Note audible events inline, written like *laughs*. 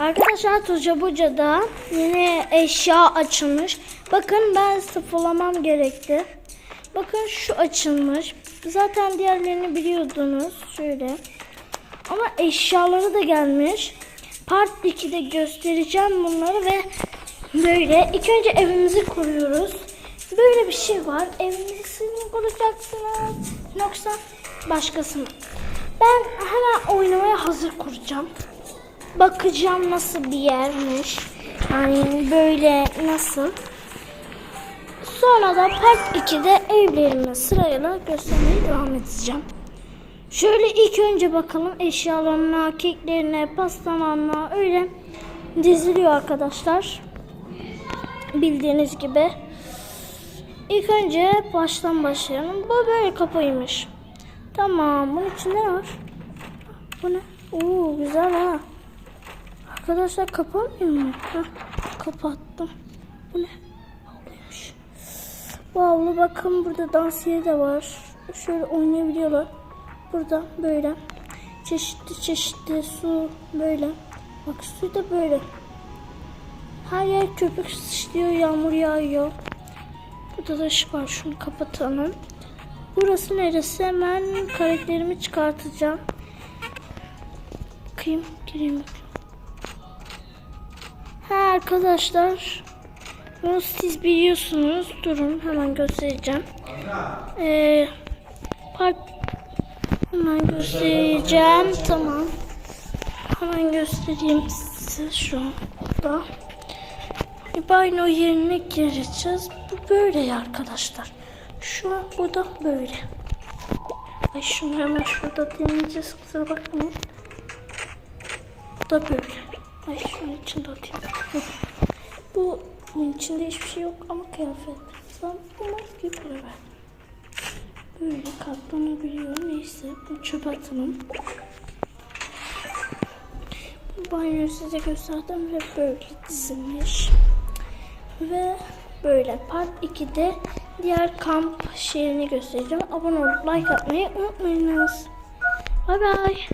Arkadaşlar Tuca Buca'da yine eşya açılmış. Bakın ben sıfırlamam gerekti. Bakın şu açılmış. Zaten diğerlerini biliyordunuz. Şöyle. Ama eşyaları da gelmiş. Part 2'de göstereceğim bunları ve böyle. İlk önce evimizi kuruyoruz. Böyle bir şey var. Evinizi mi kuracaksınız yoksa başkasını? Ben hemen oynamaya hazır kuracağım. Bakacağım nasıl bir yermiş. Yani böyle nasıl. Sonra da part 2'de evlerimi sırayla göstermeye devam edeceğim. Şöyle ilk önce bakalım eşyalarına, keklerine, pastalarına öyle diziliyor arkadaşlar. Bildiğiniz gibi. İlk önce baştan başlayalım. Bu böyle kapıymış. Tamam. Bunun içinde ne var? Bu ne? Oo güzel ha. Arkadaşlar kapanmıyor mu? Heh, kapattım. Bu ne? Havluymuş. Bu havlu bakın burada dans yeri de var. Şöyle oynayabiliyorlar. Burada böyle. Çeşitli çeşitli su böyle. Bak su da böyle. Her yer köpük sıçrıyor, yağmur yağıyor. Burada da ışık var. Şunu kapatalım. Burası neresi? Hemen karakterimi çıkartacağım. Bakayım, gireyim. Ha arkadaşlar. Bunu siz biliyorsunuz. Durun hemen göstereceğim. Ee, part hemen göstereceğim. Tamam. Hemen göstereyim size şu anda. Banyo yerine gireceğiz. Bu böyle ya arkadaşlar. Şu bu da böyle. Ay şunu hemen şurada deneyeceğiz. Kusura bakmayın. Bu da böyle. Ay şunun içinde atayım. *laughs* Bu bunun içinde hiçbir şey yok ama kıyafet. Sen bunu bir para ver. Böyle katlanabiliyor. Neyse bu çöp atalım. Bu banyoyu size gösterdim ve böyle dizilmiş. Ve böyle part 2'de diğer kamp şehrini göstereceğim. Abone olup like atmayı unutmayınız. Bay bay.